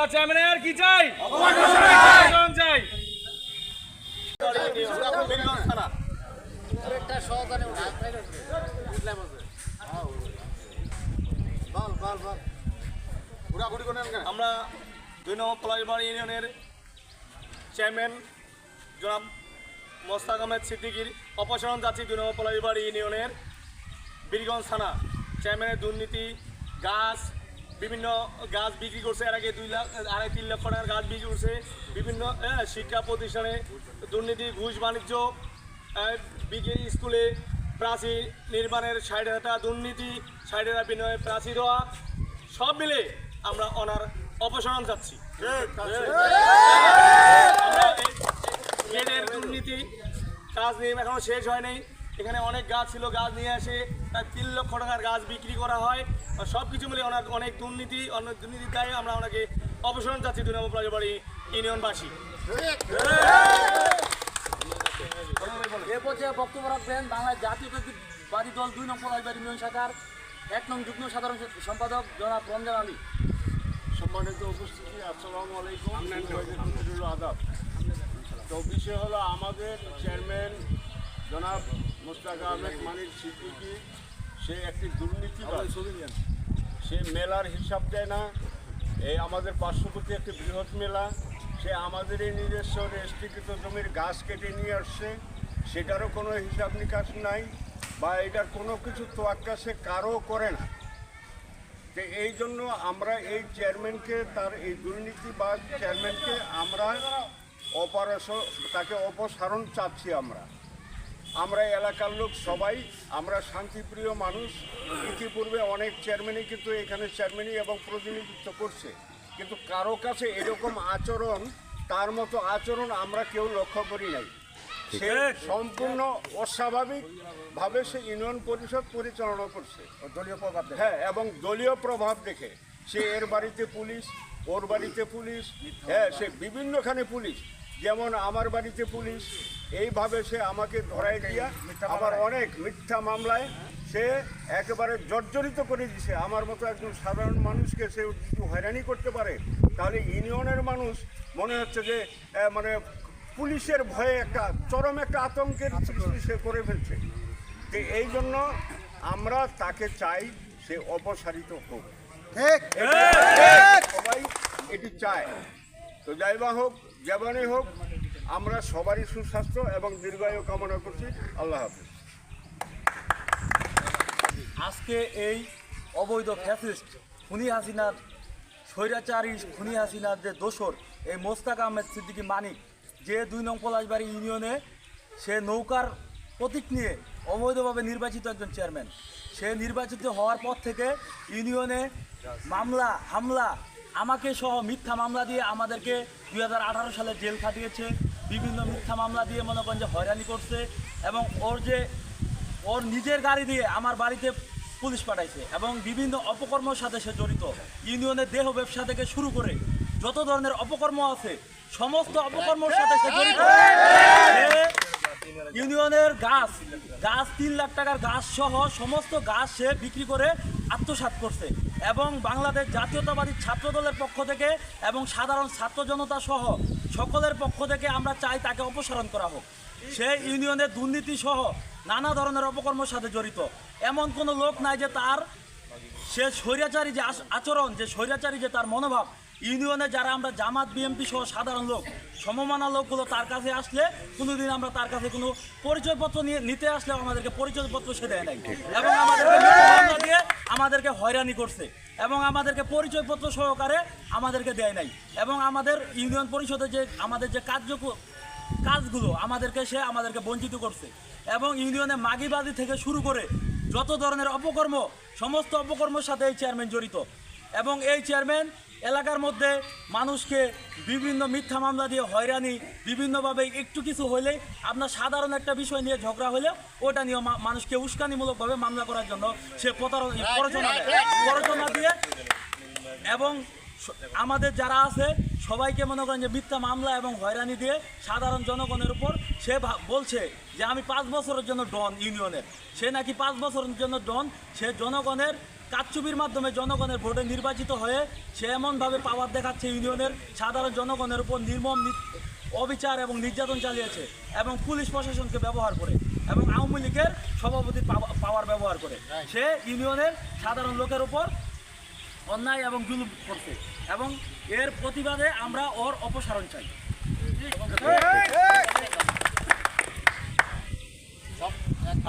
আমরা চেয়ারম্যানের কি চাই? চাই। আমরা দুই নম্বর পলাশবাড়ি ইউনিয়নের চেয়ারম্যান জনাব মোস্তাক আহমেদ সিদ্দিকির অপসারণ যাচ্ছি দুই নম্বর পলাশবাড়ি ইউনিয়নের বীরগঞ্জ থানা। চেয়ারম্যানের দুর্নীতি গাছ বিভিন্ন গাছ বিক্রি করছে এর আগে দুই লাখ আড়াই তিন লক্ষ টাকার গাছ বিক্রি করছে বিভিন্ন হ্যাঁ, শিক্ষা প্রতিষ্ঠানে দুর্নীতি ঘুষ বাণিজ্য আহ, বিকে স্কুলে প্রাচীর নির্মাণের ষাট টাকা দুর্নীতি ষাট হাজার বিনিময়ে প্রাচীর দেওয়া সব মিলে আমরা ওনার অপসারণ চাচ্ছি গেটের দুর্নীতি কাজ নিয়ে এখনও শেষ হয় নাই এখানে অনেক গাছ ছিল গাছ নিয়ে আসে প্রায় তিন লক্ষ টাকার গাছ বিক্রি করা হয়। সব কিছু মিলে ওনার অনেক দুর্নীতি অনেক দুর্নীতির দায়ে আমরা ওনাকে অপসারণ চাচ্ছি দুই নম্বর প্লাজাবাড়ি ইউনিয়নবাসী। এ পর্যায়ে বক্তব্য রাখবেন বাংলাদেশ জাতীয়তাবাদী দল দুই নম্বর পলাশবাড়ি ইউনিয়ন শাখার এক নং যুগ্ম সাধারণ সম্পাদক জনাব রমজান আলী। সম্মানিত উপস্থিতি আসসালামু আলাইকুম। আদাব। তো বিষয় হলো আমাদের চেয়ারম্যান জনাব সে সে মেলার হিসাব দেয় না। এই আমাদের পার্শ্ববর্তী একটি বৃহৎ মেলা। সে আমাদের এই নিজস্ব রেস্ট্রিকৃত জমির গাছ কেটে নিয়ে আসছে। সেটারও কোনো হিসাব নিকাশ নাই বা এটার কোনো কিছু তোয়াক্কা সে কারও করে না। তো এই জন্য আমরা এই চেয়ারম্যানকে, তার এই দুর্নীতি বা চেয়ারম্যানকে আমরা অপারস তাকে অপসারণ চাচ্ছি আমরা। আমরা এলাকার লোক সবাই আমরা শান্তিপ্রিয় মানুষ। ইতিপূর্বে অনেক চেয়ারম্যানই কিন্তু এখানে চেয়ারম্যানই এবং প্রতিনিধিত্ব করছে। কিন্তু কারও কাছে এরকম আচরণ তার মতো আচরণ আমরা কেউ লক্ষ্য করি নাই। সে সম্পূর্ণ অস্বাভাবিক ভাবে সে ইউনিয়ন পরিষদ পরিচালনা করছে। দলীয় প্রভাব হ্যাঁ এবং দলীয় প্রভাব দেখে। সে এর বাড়িতে পুলিশ ওর বাড়িতে পুলিশ হ্যাঁ সে বিভিন্নখানে পুলিশ। যেমন আমার বাড়িতে পুলিশ এইভাবে সে আমাকে ধরাই দিয়া আমার অনেক মিথ্যা মামলায় সে একেবারে জর্জরিত করে দিছে। আমার মতো একজন সাধারণ মানুষকে সে যদি হয়রানি করতে পারে তাহলে ইউনিয়নের মানুষ মনে হচ্ছে যে মানে পুলিশের ভয়ে একটা চরম একটা আতঙ্কের সৃষ্টি সে করে ফেলছে। তো এই জন্য আমরা তাকে চাই সে অপসারিত হোক। সবাই এটি চায়। তো যাই বা হোক যেমনই হোক, আমরা সবারই সুস্বাস্থ্য এবং দীর্ঘায়ু কামনা করছি। আল্লাহ হাফিজ। আজকে এই অবৈধ ফ্যাসিস্ট খুনি হাসিনার স্বৈরাচারী খুনি হাসিনার যে দোসর এই মোস্তাক আহমেদ সিদ্দিকী মানিক, যে দুই নং পলাশবাড়ি ইউনিয়নে সে নৌকার প্রতীক নিয়ে অবৈধভাবে নির্বাচিত একজন চেয়ারম্যান, সে নির্বাচিত হওয়ার পর থেকে ইউনিয়নে মামলা, হামলা আমাকে সহ মিথ্যা মামলা দিয়ে আমাদেরকে দুই হাজার আঠারো সালে জেল খাটিয়েছে। বিভিন্ন মিথ্যা মামলা দিয়ে মনে করেন যে হয়রানি করছে এবং ওর যে ওর নিজের গাড়ি দিয়ে আমার বাড়িতে পুলিশ পাঠাইছে এবং বিভিন্ন অপকর্মের সাথে সে জড়িত। ইউনিয়নের দেহ ব্যবসা থেকে শুরু করে যত ধরনের অপকর্ম আছে, সমস্ত অপকর্মের সাথে সে জড়িত। ইউনিয়নের গাছ গাছ তিন লাখ টাকার গাছ সহ সমস্ত গাছ সে বিক্রি করে আত্মসাৎ করছে এবং বাংলাদেশ জাতীয়তাবাদী ছাত্র দলের পক্ষ থেকে এবং সাধারণ ছাত্র জনতা সহ সকলের পক্ষ থেকে আমরা চাই তাকে অপসারণ করা হোক। সে ইউনিয়নের দুর্নীতি সহ নানা ধরনের অপকর্মের সাথে জড়িত। এমন কোনো লোক নাই যে তার সে স্বৈরাচারী যে আচরণ, যে স্বৈরাচারী যে তার মনোভাব ইউনিয়নে যারা আমরা জামাত বিএমপি সহ সাধারণ লোক, সমমানা লোকগুলো তার কাছে আসলে কোনোদিন আমরা তার কাছে কোনো পরিচয়পত্র নিয়ে নিতে আসলে আমাদেরকে পরিচয়পত্র সে দেয় নাই। এবং আমাদেরকে আমাদেরকে হয়রানি করছে এবং আমাদেরকে পরিচয়পত্র সহকারে আমাদেরকে দেয় নাই। এবং আমাদের ইউনিয়ন পরিষদে যে আমাদের যে কার্য কাজগুলো আমাদেরকে সে আমাদেরকে বঞ্চিত করছে। এবং ইউনিয়নে মাগিবাদী থেকে শুরু করে যত ধরনের অপকর্ম, সমস্ত অপকর্মের সাথে এই চেয়ারম্যান জড়িত। এবং এই চেয়ারম্যান এলাকার মধ্যে মানুষকে বিভিন্ন মিথ্যা মামলা দিয়ে হয়রানি বিভিন্নভাবে একটু কিছু হলে আপনার সাধারণ একটা বিষয় নিয়ে ঝগড়া হলে ওটা নিয়ে মা- মানুষকে উস্কানিমূলকভাবে মামলা করার জন্য সে প্রতারণা প্ররোচনা প্ররোচনা দিয়ে এবং আমাদের যারা আছে সবাইকে মনে করেন যে মিথ্যা মামলা এবং হয়রানি দিয়ে সাধারণ জনগণের উপর সে বলছে যে আমি পাঁচ বছরের জন্য ডন ইউনিয়নের। সে নাকি পাঁচ বছরের জন্য ডন, সে জনগণের কারচুপির মাধ্যমে জনগণের ভোটে নির্বাচিত হয়ে সে এমনভাবে পাওয়ার দেখাচ্ছে ইউনিয়নের সাধারণ জনগণের উপর নির্মম অবিচার এবং নির্যাতন চালিয়েছে এবং পুলিশ প্রশাসনকে ব্যবহার করে এবং আওয়ামী লীগের সভাপতির পাওয়া- পাওয়ার ব্যবহার করে। সে ইউনিয়নের সাধারণ লোকের উপর অন্যায় এবং জুলুম করছে এবং এর প্রতিবাদে আমরা ওর অপসারণ চাই।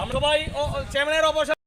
আমরা ও চেয়ারম্যানের অবসর